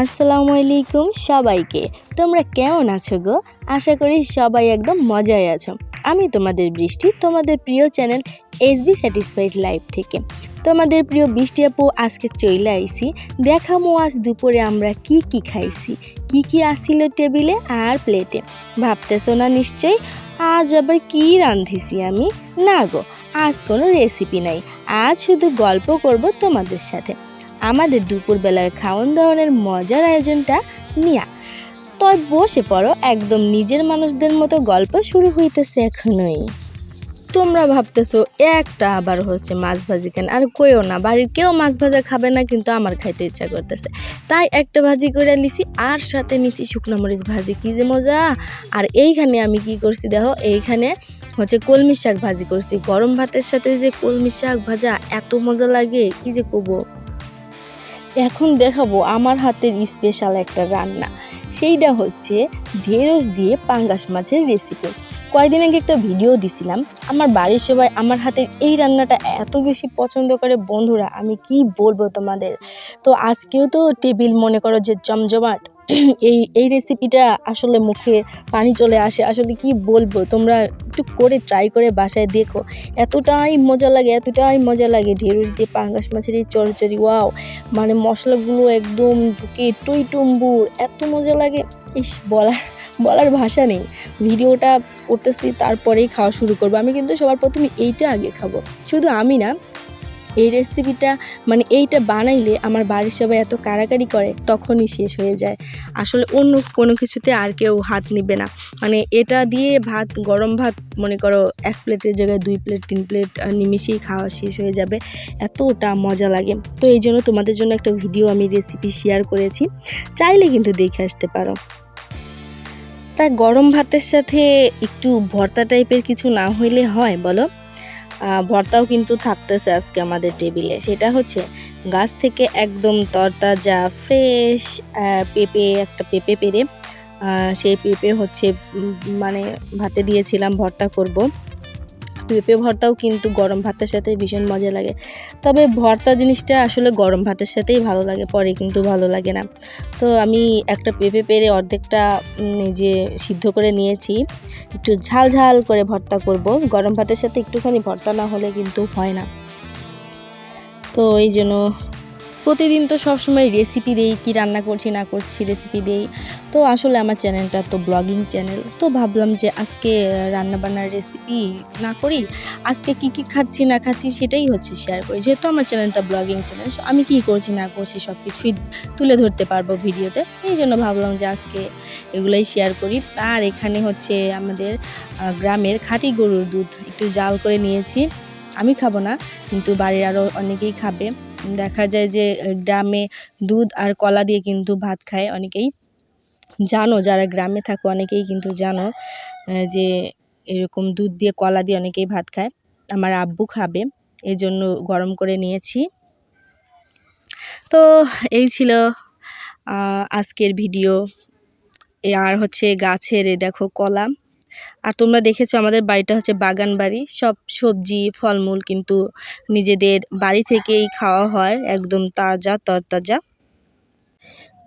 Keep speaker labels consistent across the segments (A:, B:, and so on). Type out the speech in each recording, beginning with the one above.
A: আসসালামু আলাইকুম সবাইকে। তোমরা কেমন আছো গো? আশা করি সবাই একদম মজায় আছো। আমি তোমাদের বৃষ্টি, তোমাদের প্রিয় channel S B satisfied live থেকে। তোমাদের প্রিয় বৃষ্টি আপু, আজকে চইলে আইছি। দেখামো আজ দুপুরে আমরা কি কি খাইছি, কি কি আসছিল টেবিলে আর প্লেটে। ভাবতেছো না নিশ্চয়ই? আজ আবার কি রাঁধিছি আমি? না গো, আজ কোনো রেসিপি নাই। আজ শুধু গল্প করব তোমাদের সাথে। আমাদের দুপুরবেলার খাওয়ান দাওয়ানের মজার আয়োজনটা নিয়া তয় বসে পড়ো, একদম নিজের মানুষদের মতো গল্প শুরু হইতেছে এখনই। তোমরা ভাবতেছো, একটা আবার হচ্ছে মাছ ভাজি কেন? আর কইও না, বাড়ির কেউ মাছ ভাজা খাবে না, কিন্তু আমার খাইতে ইচ্ছা করতেছে। তাই একটা ভাজি করে নিছি, আর সাথে নিছি শুকনো মরিচ ভাজি। কি যে মজা! আর এইখানে আমি কি করছি দেখো, এইখানে হচ্ছে কলমি শাক ভাজি করছি। গরম ভাতের সাথে যে কলমি শাক ভাজা, এত মজা লাগে, কি যে করব এখন দেখাবো আমার হাতের স্পেশাল একটা রান্না। সেইটা হচ্ছে ঢেঁড়স দিয়ে পাঙ্গাস মাছের রেসিপি কয়েকদিন আগে একটা ভিডিও দিছিলাম। আমার বাড়ির সবাই আমার হাতের এই রান্নাটা এত বেশি পছন্দ করে। বন্ধুরা, আমি কি বলব তোমাদের? তো আজকেও তো টেবিল মনে করো যে জমজমাট। এই এই রেসিপিটা আসলে মুখে পানি চলে আসে। আসলে কি বলব? তোমরা একটু করে ট্রাই করে বাসায় দেখো। এতটাই মজা লাগে, এতটাই মজা লাগে। ঢেঁড়স দিয়ে, পাঙ্গাস মাছের এই চরচরি ওয়াও! মানে মশলাগুলো একদম ঢুকে টই টুম্বুর এত মজা লাগে। ইস, বলার বলার ভাষা নেই। ভিডিওটা করতেছি, তারপরেই খাওয়া শুরু করব। আমি কিন্তু সবার প্রথমে এইটা আগে খাব। শুধু আমি না, এই রেসিপিটা মানে এইটা বানাইলে আমার বাড়ির সবাই এত কাড়াকাড়ি করে, তখনই শেষ হয়ে যায়। আসলে অন্য কোনো কিছুতে আর কেউ হাত নিবে না। মানে এটা দিয়ে ভাত, গরম ভাত, মনে করো এক প্লেটের জায়গায় দুই প্লেট, তিন প্লেট নিমিশেই খাওয়া শেষ হয়ে যাবে। এতটা মজা লাগে। তো এই জন্য তোমাদের জন্য একটা ভিডিও আমি রেসিপি শেয়ার করেছি। চাইলে কিন্তু দেখে আসতে পারো। তা গরম ভাতের সাথে একটু ভর্তা টাইপের কিছু না হইলে হয়, বলো? ভর্তাও কিন্তু থাকতেছে আজকে আমাদের টেবিলে সেটা হচ্ছে গাছ থেকে একদম তরতাজা ফ্রেশ পেঁপে, একটা পেঁপে পেরে সেই পেঁপে হচ্ছে মানে ভাতে দিয়েছিলাম, ভর্তা করব। পেঁপে ভর্তাও কিন্তু গরম ভাতের সাথে ভীষণ মজা লাগে। তবে ভর্তা জিনিসটা আসলে গরম ভাতের সাথেই ভালো লাগে, পরে কিন্তু ভালো লাগে না। তো আমি একটা পেঁপে পেরে অর্ধেকটা যে সিদ্ধ করে নিয়েছি। একটু ঝাল ঝাল করে ভর্তা করব। গরম ভাতের সাথে একটুখানি ভর্তা না হলে কিন্তু হয় না। তো এই জন্য প্রতিদিন তো সবসময় রেসিপি দেই, কি রান্না করছি, না করছি রেসিপি দেই। তো আসলে আমার চ্যানেলটা তো ব্লগিং চ্যানেল তো ভাবলাম যে আজকে রান্নাবান্নার রেসিপি না করি, আজকে কি কি খাচ্ছি, না খাচ্ছি সেটাই হচ্ছে শেয়ার করি। যেহেতু আমার চ্যানেলটা ব্লগিং চ্যানেল আমি কি করছি, না করছি সব কিছুই তুলে ধরতে পারব ভিডিওতে। এই জন্য ভাবলাম যে আজকে এগুলোই শেয়ার করি। আর এখানে হচ্ছে আমাদের গ্রামের খাঁটি গরুর দুধ। একটু জাল করে নিয়েছি। আমি খাব না, কিন্তু বাড়ির আরও অনেকেই খাবে। দেখা যায় যে গ্রামে দুধ আর কলা দিয়ে কিন্তু ভাত খায় অনেকেই। জানো, যারা গ্রামে থাকো অনেকেই কিন্তু জানো যে এরকম দুধ দিয়ে, কলা দিয়ে অনেকেই ভাত খায়। আমার আব্বু খাবে এই জন্য গরম করে নিয়েছি। তো এই ছিল আজকের ভিডিও। আর হচ্ছে গাছের দেখো কলা। আর তোমরা দেখেছ আমাদের বাড়িটা হচ্ছে বাগান বাড়ি সব সবজি, ফলমূল কিন্তু নিজেদের বাড়ি থেকেই খাওয়া হয়, একদম তাজা, তরতাজা।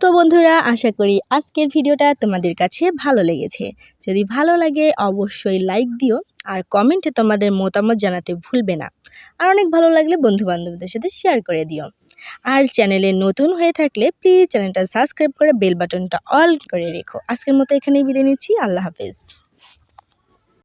A: তো বন্ধুরা, আশা করি আজকের ভিডিওটা তোমাদের কাছে ভালো লেগেছে। যদি ভালো লাগে, অবশ্যই লাইক দিও আর কমেন্টে তোমাদের মতামত জানাতে ভুলবে না। আর অনেক ভালো লাগলে বন্ধু বান্ধবদের সাথে শেয়ার করে দিও। আর চ্যানেলে নতুন হয়ে থাকলে প্লিজ চ্যানেলটা সাবস্ক্রাইব করে বেল বাটনটা অল করে রেখো। আজকের মতো এখানেই বিদায় নিচ্ছি। আল্লাহ হাফেজ।